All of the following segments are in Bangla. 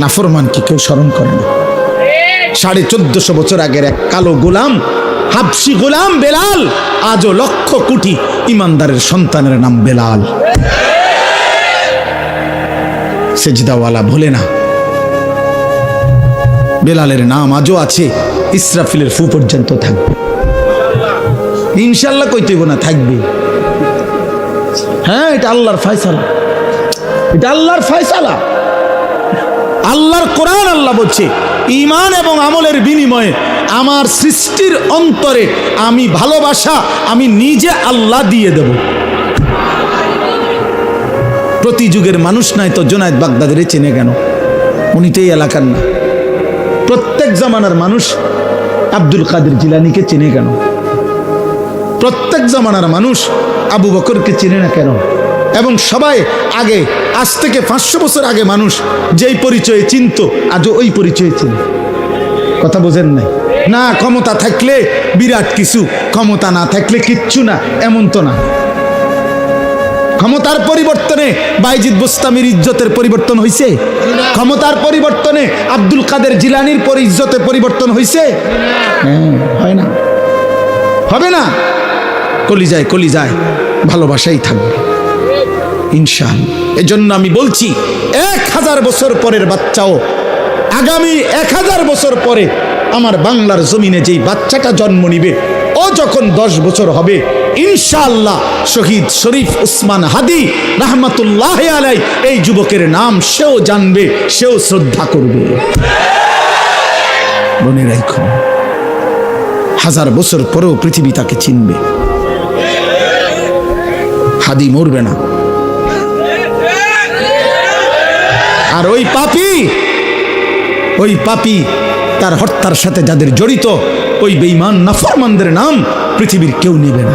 নাফরমানকে কেউ স্মরণ করে না। সাড়ে চোদ্দশো বছর আগের এক কালো গোলাম হাবসি গোলাম বেলাল, আজও লক্ষ কোটি ইমানদারের সন্তানের নাম বেলাল। সেজদাওয়ালা ভোলে না। বেলালের নাম আজও আছে, ইসরাফিলের ফু পর্যন্ত থাকবে। ইনশাল্লাহ কইতেইব না, থাকবে। হ্যাঁ এটা আল্লাহর ফয়সালা। এটা আল্লাহর ফয়সালা। আল্লাহর কোরআন আল্লাহ বলছে ইমান এবং আমলের বিনিময়ে আমার সৃষ্টির অন্তরে আমি ভালোবাসা আমি নিজে আল্লাহ দিয়ে দেব। প্রতি যুগের মানুষ নাই তো জোনায়দ বাগদাদের চেনে কেন? উনি তো এই এলাকার না। প্রত্যেক জামানার মানুষ আব্দুল কাদের জিলানিকে চেনে কেন? প্রত্যেক জামানার মানুষ আবু বকরকে চেনে না কেন? এবং সবাই আগে আজ থেকে পাঁচশো বছর আগে মানুষ যেই পরিচয়ে চিনত আজও ওই পরিচয়ে চিন। কথা বোঝেন নাই? না ক্ষমতা থাকলে বিরাট কিছু ক্ষমতা না থাকলে কিচ্ছু না এমন তো না। ক্ষমতার পরিবর্তনে বাইজিদ বুস্তামির ইজ্জতের পরিবর্তন হয়েছে ক্ষমতার পরিবর্তনে আব্দুল কাদের জিলানির পর ইজ্জতে পরিবর্তন হয়েছে হ্যাঁ, হয় না। হবে না। কলি যায় কলি যায় ভালোবাসাই থাকবে। ইনশাল। এজন্য আমি বলছি, এক হাজার বছর পরের বাচ্চাও, আগামী এক হাজার বছর পরে আমার বাংলার জমিনে যেই বাচ্চাটা জন্ম নিবে, ও যখন দশ বছর হবে, ইনশাআল্লাহ শহীদ শরীফ উসমান হাদি রহমতুল্লাহ আলাই এই যুবকের নাম সেও জানবে, সেও শ্রদ্ধা করবে। মনে রাখুন হাজার বছর পরেও পৃথিবী তাকে চিনবে। হাদি মরবে না। আর ওই পাপি ওই পাপি তার হত্যার সাথে যাদের জড়িত, ওই বেইমান নাফরমানদের নাম পৃথিবীর কেউ নেবে না।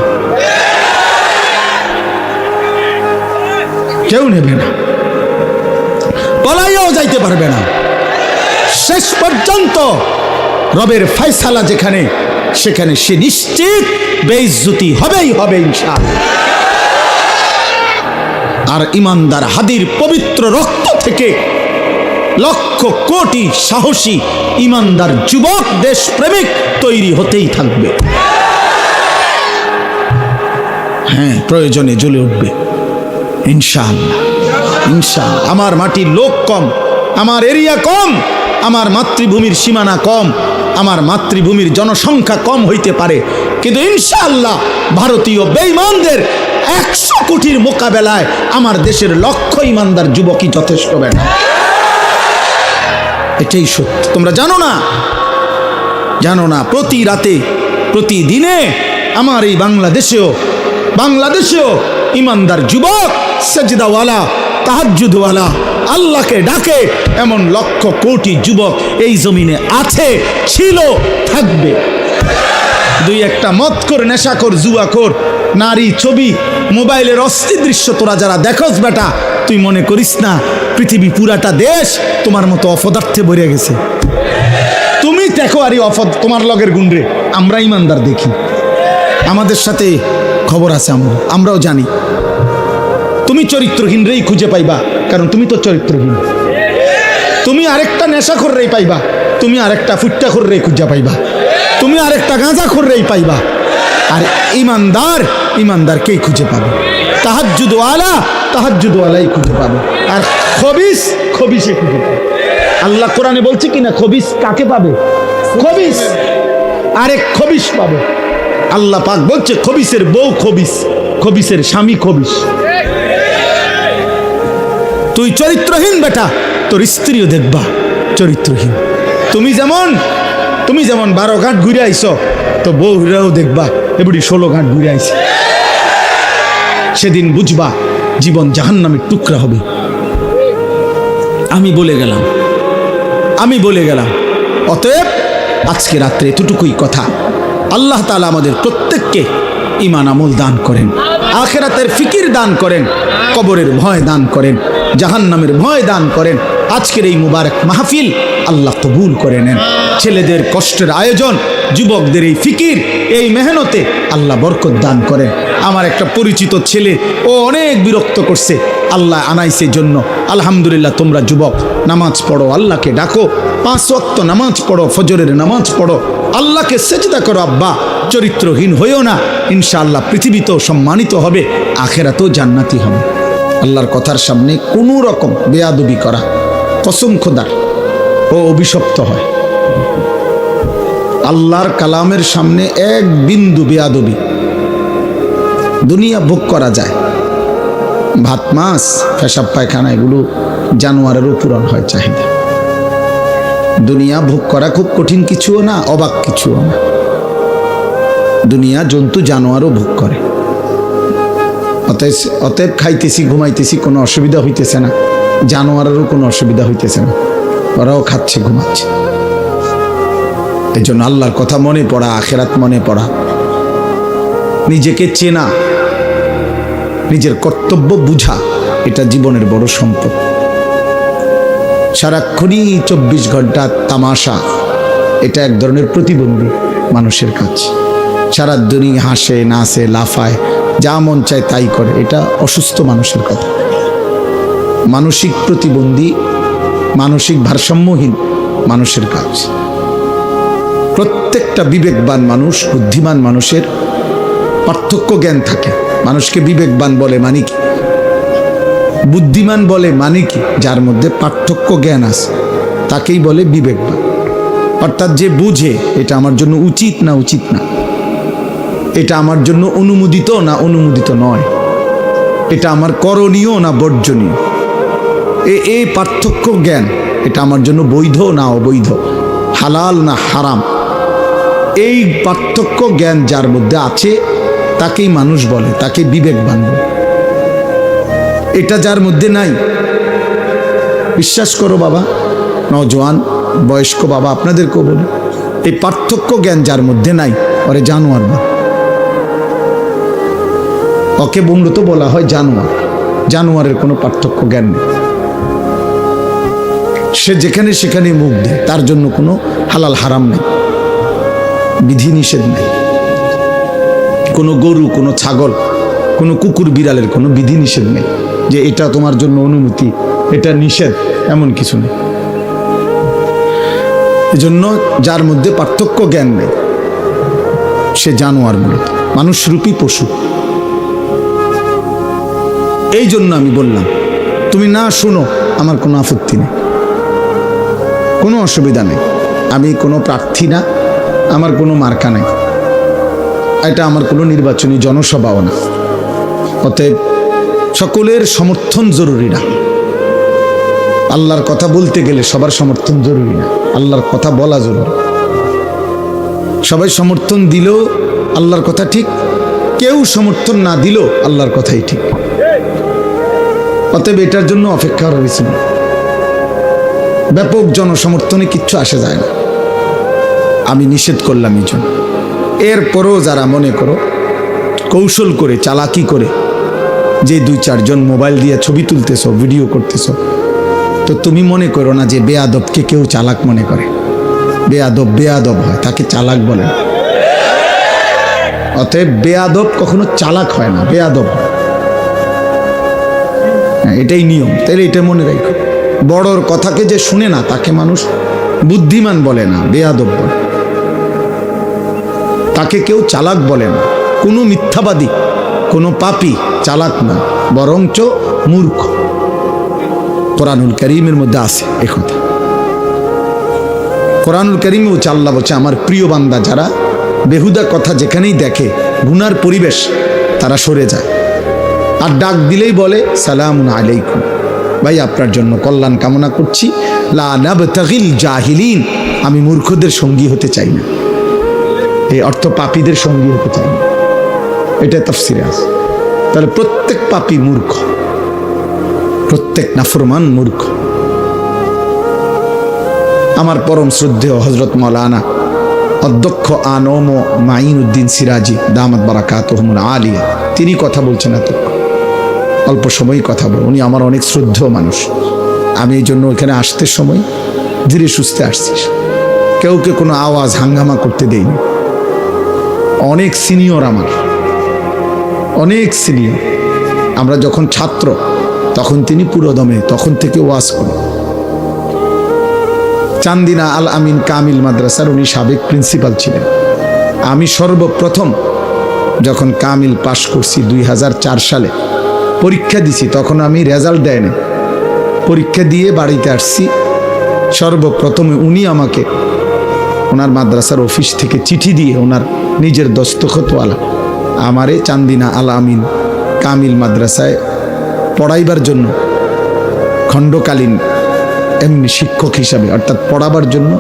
কেউ নেবে না। পলাইয়াও যাইতে পারবে না। শেষ পর্যন্ত রবের ফয়সালা যেখানে, সেখানে সে নিশ্চিত বেইজ্জতি হবেই হবে ইনশাআল্লাহ। আর ইমানদার হাদির পবিত্র রক্ত থেকে লক্ষ কোটি সাহসী, ইমানদার যুবক, দেশপ্রেমিক তৈরি হতেই থাকবে। হ্যাঁ প্রয়োজনে জ্বলে উঠবে। ইনশাআল্লাহ ইনশাআল্লাহ। আমার মাটির লোক কম, আমার এরিয়া কম, আমার মাতৃভূমির সীমানা কম, আমার মাতৃভূমির জনসংখ্যা কম হইতে পারে। কিন্তু ইনশাআল্লাহ, ভারতীয় বেঈমানদের একশো কোটির মোকাবেলায় আমার দেশের লক্ষ ইমানদার যুবকই যথেষ্ট না এটাই সত্য। তোমরা জানো না? জানো না, প্রতি রাতে প্রতিদিনে আমার এই বাংলাদেশেও বাংলাদেশেও ইমানদার যুবক, সজদাওয়ালা তাহাজুদওয়ালা আল্লাহকে ডাকে এমন লক্ষ কোটি যুবক এই জমিনে আছে, ছিল, থাকবে। দুই একটা মত কর নেশা কর জুয়া কর নারী ছবি, মোবাইলের অস্থির দৃশ্য তোরা যারা দেখোস বেটা, তুই মনে করিস না পৃথিবী পুরাটা দেশ তোমার মতো অপদার্থে ভরে গেছে। তুমি দেখো আরে অপদ তোমার লগের গুন্ডে। আমরা ইমানদার দেখি। আমাদের সাথে খবর আছে আমরা আমরাও জানি। তুমি চরিত্রহীন রেই খুঁজে পাইবা, কারণ তুমি তো চরিত্রহীন। তুমি আরেকটা নেশা কররেই পাইবা, তুমি আরেকটা ফুট্টা কররেই খুঁজে পাইবা। তুমি আরেকটা গাঁজা কররেই পাইবা। আর ইমানদার, ইমানদারকেই খুঁজে পাবে। তাহাজুদওয়ালা তাহাজুদওয়ালাই খুঁজে পাবে। আর খবিস, খবিসে খুঁজে আল্লাহ কোরআনে বলছে কিনা, খবিস কাকে পাবে? খবিস। আরেক খবিস পাবে। আল্লাহ পাক বলছে, খবিসের বউ খবিস, খবিসের স্বামী খবিস। তুই চরিত্রহীন বেটা, তোর স্ত্রীও দেখবা চরিত্রহীন। তুমি যেমন তুমি যেমন বারো ঘাট ঘুরে আইস তো বউরাও দেখবা, এবড়ি ষোলো ঘাট ঘুরে আইস সেদিন বুঝবা, জীবন জাহান্নামের টুকরা হবে। আমি বলে গেলাম। আমি বলে গেলাম। অতএব আজকে রাত্রে এতটুকুই কথা। আল্লাহ তালা আমাদের প্রত্যেককে ইমান আমল দান করেন, আখেরাতের ফিকির দান করেন, কবরের ভয় দান করেন, জাহান্নামের ভয় দান করেন। আজকের এই মুবারক মাহফিল আল্লাহ কবুল করে নেন। ছেলেদের কষ্টের আয়োজন, যুবকদের এই ফিকির, এই মেহনতে আল্লাহ বরকত দান করেন। আমার একটা পরিচিত ছেলে, ও অনেক বিরক্ত করছে। আল্লাহ আনাইছে জন্য। আলহামদুলিল্লাহ, তোমরা যুবক, নামাজ পড়ো, আল্লাহকে ডাকো। পাঁচ ওয়াক্ত নামাজ পড়ো, ফজরের নামাজ পড়ো। আল্লাহকে সেজদা করো, আব্বা, চরিত্রহীন হইও না। ইনশাআল্লাহ পৃথিবীতেও সম্মানিত হবে, আখেরাতেও জান্নাতি হবে। আল্লাহর কথার সামনে কোনো রকম বেয়াদবি করা কসম খোদার ও অভিশপ্ত হয়। আল্লাহর কালামের সামনে এক বিন্দু বেয়াদবি। দুনিয়া ভোগ করা যায়। ভাত, মাছ, পেশাব, পায়খানা, এগুলো জানোয়ারেরও পূরণ হয় চাহিদা। দুনিয়া ভোগ করা খুব কঠিন কিছুও না, অবাক কিছুও না। দুনিয়া জন্তু জানোয়ারও ভোগ করে। অতএব অতএব খাইতেছি, ঘুমাইতেছি, কোনো অসুবিধা হইতেছে না। জানোয়ারেরও কোনো অসুবিধা হইতেছে না। ওরাও খাচ্ছে, ঘুমাচ্ছে। এই জন্য আল্লাহর কথা মনে পড়া, আখেরাত মনে পড়া। নিজেকে চেনা নিজের কর্তব্য বুঝা এটা জীবনের বড় সম্পদ। সারাক্ষণই চব্বিশ ঘণ্টা তামাশা, এটা এক ধরনের প্রতিবন্ধী মানুষের কাজ। সারা দুনিয়া হাসে, নাচে, লাফায়, যা মন চায় তাই করে, এটা অসুস্থ মানুষের কথা। মানসিক প্রতিবন্ধী, মানসিক ভারসাম্যহীন মানুষের কাজ। প্রত্যেকটা বিবেকবান মানুষ, বুদ্ধিমান মানুষের পার্থক্য জ্ঞান থাকে। মানুষকে বিবেকবান বলে মানে কি? বুদ্ধিমান বলে মানে কি? যার মধ্যে পার্থক্য জ্ঞান আছে, তাকেই বলে বিবেকবান। অর্থাৎ যে বুঝে, এটা আমার জন্য উচিত না উচিত না। এটা আমার জন্য অনুমোদিত না অনুমোদিত নয়। এটা আমার করণীয় না বর্জনীয়। এ এই পার্থক্য জ্ঞান, এটা আমার জন্য বৈধ না অবৈধ? হালাল না হারাম? এই পার্থক্য জ্ঞান যার মধ্যে আছে তাকেই মানুষ বলে, তাকে বিবেকবান বলে এটা যার মধ্যে নাই। বিশ্বাস করো বাবা নজওয়ান বয়স্ক বাবা, আপনাদেরকেও বলি, এই পার্থক্য জ্ঞান যার মধ্যে নাই, ওরে জানোয়ার বা ওকে মূলত বলা হয় জানোয়ার, জানোয়ারের কোনো পার্থক্য জ্ঞান নেই। সে যেখানে সেখানে মুখ দেয়, তার জন্য কোনো হালাল হারাম নেই বিধি নিষেধ নেই। কোনো গরু, কোনো ছাগল, কোনো কুকুর বিড়ালের কোনো বিধি নিষেধ নেই। যে এটা তোমার জন্য অনুমতি, এটা নিষেধ, এমন কিছু নেই। এজন্য যার মধ্যে পার্থক্য জ্ঞান নেই, সে জানোয়ার মূলত মানুষরূপী পশু। এই জন্য আমি বললাম, তুমি না শুনো, আমার কোনো আপত্তি নেই। কোনো অসুবিধা নেই। আমি কোনো প্রার্থী না, আমার কোনো মার্কা নেই। এটা আমার কোনো নির্বাচনী জনসভাও না। অতএব সকলের সমর্থন জরুরি না। আল্লাহর কথা বলতে গেলে সবার সমর্থন জরুরি না। আল্লাহর কথা বলা জরুরি। সবাই সমর্থন দিলেও আল্লাহর কথা ঠিক, কেউ সমর্থন না দিলেও আল্লাহর কথাই ঠিক। অতএব এটার জন্য অপেক্ষা করা হয়েছিল ব্যাপক জনসমর্থনে কিচ্ছু আসে যায় না। আমি নিষেধ করলাম এই জন্য। এরপরও যারা মনে করো কৌশল করে চালাকি করে যে দুই চারজন মোবাইল দিয়ে ছবি তুলতেছ ভিডিও করতেছ তো তুমি মনে করো না যে বেয়াদবকে কেউ চালাক মনে করে? বেয়াদব বেয়াদব হয় তাকে চালাক বলে। অতএব বেয়াদব কখনো চালাক হয় না বেয়াদব হ্যাঁ, এটাই নিয়ম। তাহলে এটা মনে রাখো। বড়র কথাকে যে শুনে না তাকে মানুষ বুদ্ধিমান বলে না বেয়াদব বলে। তাকে কেউ চালাক বলে না। কোনো মিথ্যাবাদী, কোনো পাপি চালাক না, বরঞ্চ মূর্খ। কোরআনুল করিমের মধ্যে আছে একথা কোরআনুল করিমে হচ্ছে আল্লাহ বলছে, আমার প্রিয় বান্দা, যারা বেহুদা কথা যেখানেই দেখে, গুনার পরিবেশ, তারা সরে যায়। আর ডাক দিলেই বলে সালাম আলাইকুম। ভাই, আপনার জন্য কল্যাণ কামনা করছি। লা জাহিলিন। আমি মূর্খদের সঙ্গী হতে চাই না। এই অর্থ পাপীদের সঙ্গী হতে চাই না। এটা তফসিরে তাহলে প্রত্যেক পাপী মূর্খ, প্রত্যেক নাফরমান মূর্খ। আমার পরম শ্রদ্ধেয় হজরত মৌলানা অধ্যক্ষ আনম মাইন উদ্দিন সিরাজি, দামাত বারাকাত আলিয়া, তিনি কথা বলছেন এত অল্প সময়ই কথা বল উনি আমার অনেক শ্রদ্ধেয় মানুষ। আমি এই জন্য ওইখানে আসতে সময় ধীরে সুস্থে আসছিস কেউ কেউকে কোনো আওয়াজ হাঙ্গামা করতে দেয়নি। অনেক সিনিয়র আমার। অনেক সিনিয়র। আমরা যখন ছাত্র, তখন তিনি পুরোদমে, তখন থেকে ওয়াজ করি চান্দিনা আল আমিন কামিল মাদ্রাসার উনি সাবেক প্রিন্সিপাল ছিলেন। আমি সর্বপ্রথম যখন কামিল পাশ করছি দুই হাজার চার সালে, পরীক্ষা দিছি, তখন আমি রেজাল্ট দেয়নি। পরীক্ষা দিয়ে বাড়িতে আসছি। সর্বপ্রথমে উনি আমাকে ওনার মাদ্রাসার অফিস থেকে চিঠি দিয়ে ওনার নিজের দস্তখতওয়ালা আমারে চান্দিনা আল আমিন কামিল মাদ্রাসায় পড়াইবার জন্য খণ্ডকালীন এমনি শিক্ষক হিসাবে, অর্থাৎ পড়াবার জন্য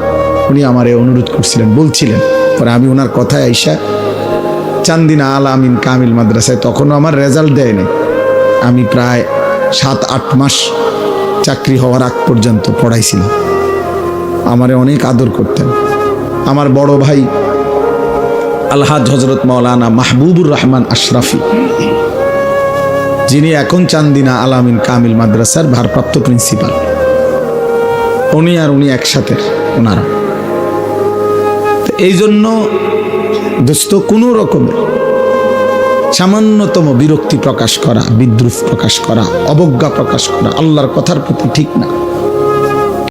উনি আমারে অনুরোধ করছিলেন, বলছিলেন। পরে আমি ওনার কথায় আইসা চান্দিনা আল আমিন কামিল মাদ্রাসায় তখনও আমার রেজাল্ট দেয়নি আমি প্রায় সাত, আট মাস চাকরি হওয়ার আগ পর্যন্ত পড়াইছিলাম। আমারে অনেক আদর করতেন। আমার বড় ভাই আলহাজ হজরত মৌলানা মাহবুবুর রহমান আশরাফি, যিনি এখন চান্দিনা আলামিন কামিল মাদ্রাসার ভারপ্রাপ্ত প্রিন্সিপাল। উনি আর উনি একসাথে ওনারা। এই জন্য দোস্ত, কোনো রকমের সামান্যতম বিরক্তি প্রকাশ করা, বিদ্রুপ প্রকাশ করা, অবজ্ঞা প্রকাশ করা আল্লাহর কথার প্রতি ঠিক না।